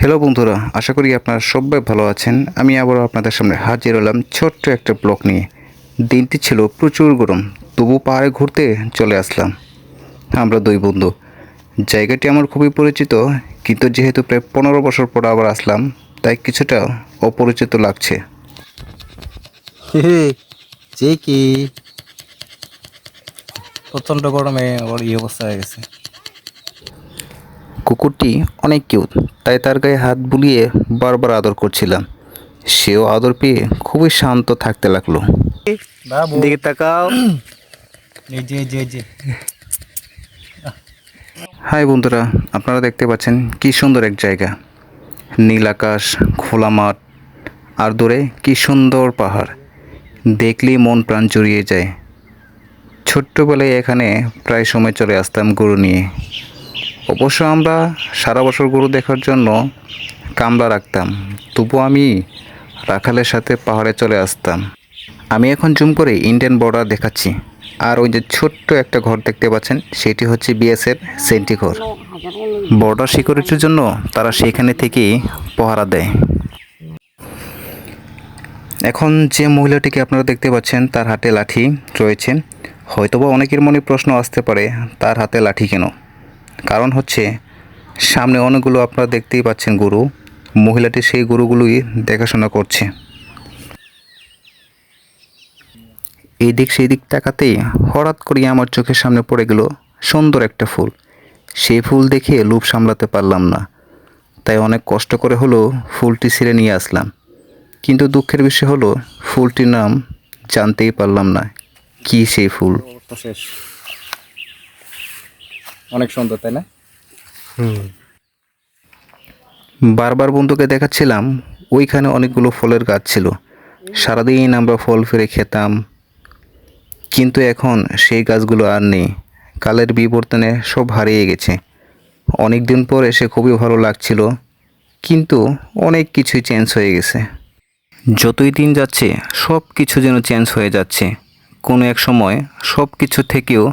Hello বন্ধুরা, আশা করি আপনারা সবাই ভালো আছেন। আমি আবারও আপনাদের সামনে হাজির হলাম ছোট্ট একটা ব্লক নিয়ে। দিনটি ছিল প্রচুর গরম, তবু পাহাড়ে ঘুরতে চলে আসলাম। আমরা দুই বন্ধু। জায়গাটি আমার খুবই পরিচিত, কিন্তু যেহেতু প্রায় পনেরো বছর পর আবার আসলাম, তাই কিছুটা অপরিচিত লাগছে। কি? প্রচণ্ড গরমে ওর এই অবস্থা হয়ে গেছে। কুকুরটি অনেক কিউট তাই তার গায়ে হাত বুলিয়ে বারবার আদর করছিলাম। সেও আদর পেয়ে খুবই শান্ত থাকতে লাগল। দিকে তাকাও। হাই বন্ধুরা আপনারা দেখতে পাচ্ছেন কি সুন্দর এক জায়গা। নীল আকাশ খোলা মাঠ আর দূরে কি সুন্দর পাহাড়। দেখলেই মন প্রাণ জুড়িয়ে যায়। ছোট্টবেলায় এখানে প্রায় সময় চলে আসতাম গরু নিয়ে। অবশ্য আমরা সারা বছর গরু দেখার জন্য কামলা রাখতাম। তবু আমি রাখালের সাথে পাহাড়ে চলে আসতাম। আমি এখন জুম করে ইন্ডিয়ান বর্ডার দেখাচ্ছি। আর ওই যে ছোট্ট একটা ঘর দেখতে পাচ্ছেন, সেটি হচ্ছে বিএসএফ সেন্টি ঘর। বর্ডার সিকিউরিটির জন্য তারা সেখানে থেকেই পহারা দেয়। এখন যে মহিলাটিকে আপনারা দেখতে পাচ্ছেন, তার হাতে লাঠি রয়েছে। হয়তোবা অনেকের মনে প্রশ্ন আসতে পারে, তার হাতে লাঠি কেন? কারণ হচ্ছে, সামনে অনেকগুলো আপনারা দেখতেই পাচ্ছেন গরু। মহিলাটি সেই গরুগুলোই দেখাশোনা করছে। এদিক দিক সেই দিক তাকাতেই হঠাৎ করে আমার চোখের সামনে পড়ে গেল সুন্দর একটা ফুল। সেই ফুল দেখে লোভ সামলাতে পারলাম না। তাই অনেক কষ্ট করে হলো ফুলটি ছিঁড়ে নিয়ে আসলাম। কিন্তু দুঃখের বিষয় হলো, ফুলটির নাম জানতেই পারলাম না, কি সেই ফুল? অনেক সুন্দর, তাই না? হুম। বারবার বন্ধুকে দেখাচ্ছিলাম, ওইখানে অনেকগুলো ফলের গাছ ছিল। সারাদিন আমরা ফল ফিরে খেতাম, কিন্তু এখন সেই গাছগুলো আর নেই। কালের বিবর্তনে সব হারিয়ে গেছে। অনেক দিন পর এসে খুবই ভালো লাগছিল, কিন্তু অনেক কিছুই চেঞ্জ হয়ে গেছে। যতই দিন যাচ্ছে, সব কিছু যেন চেঞ্জ হয়ে যাচ্ছে। কোনো এক সময় সব কিছু থেকেও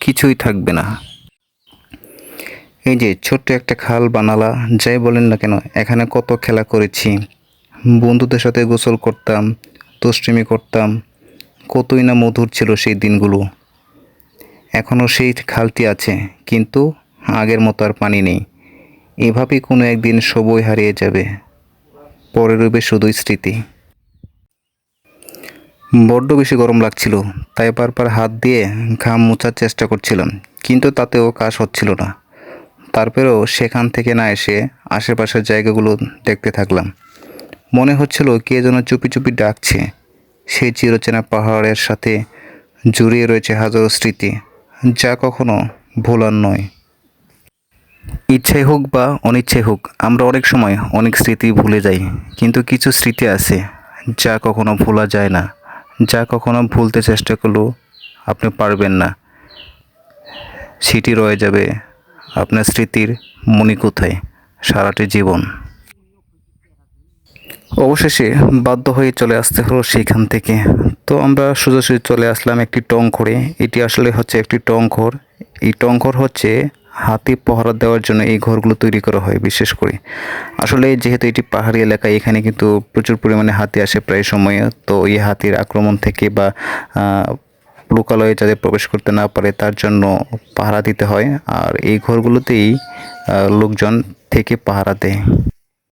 কিছুই থাকবে না। এই যে ছোট্ট একটা খাল বানালা, যাই বলেন না কেন, এখানে কত খেলা করেছি। বন্ধুদের সাথে গোসল করতাম, দুষ্টুমি করতাম, কতই না মধুর ছিল সেই দিনগুলো। এখনও সেই খালটি আছে, কিন্তু আগের মতো আর পানি নেই। এভাবেই কোনো একদিন সবই হারিয়ে যাবে। পরে রইবে শুধুই স্মৃতি। বড্ড বেশি গরম লাগছিল, তাই বারবার হাত দিয়ে ঘাম মোছার চেষ্টা করছিলাম, কিন্তু তাতেও কাজ হচ্ছিল না। তারপরেও সেখান থেকে না এসে আশেপাশের জায়গাগুলো দেখতে থাকলাম। মনে হচ্ছিল কে যেন চুপি চুপি ডাকছে। সেই চিরচেনা পাহাড়ের সাথে জড়িয়ে রয়েছে হাজারো স্মৃতি, যা কখনো ভোলার নয়। ইচ্ছে হোক বা অনিচ্ছাই হোক, আমরা অনেক সময় অনেক স্মৃতি ভুলে যাই, কিন্তু কিছু স্মৃতি আছে যা কখনো ভোলা যায় না, যা কখনো ভুলতে চেষ্টা করলেও আপনি পারবেন না। সেটি রয়ে যাবে আপনার স্মৃতির মণিকোথায় সারাটি জীবন। অবশেষে বাধ্য হয়ে চলে আসতে হলো সেখান থেকে। তো আমরা সোজাসুজি চলে আসলাম একটি টং ঘরে এটি আসলে হচ্ছে একটি টং ঘর এই টং ঘর হচ্ছে হাতি পহরা দেওয়ার জন্য এই ঘরগুলো তৈরি করা হয়, বিশেষ করে। আসলে যেহেতু এটি পাহাড়ি এলাকা, এখানে কিন্তু প্রচুর পরিমাণে হাতি আসে প্রায় সময়ে। তো এই হাতির আক্রমণ থেকে বা লোকালয়ে যাতে প্রবেশ করতে না পারে, তার জন্য পাহারা দিতে হয়। আর এই ঘরগুলোতেই লোকজন থেকে পাহারা দেয়।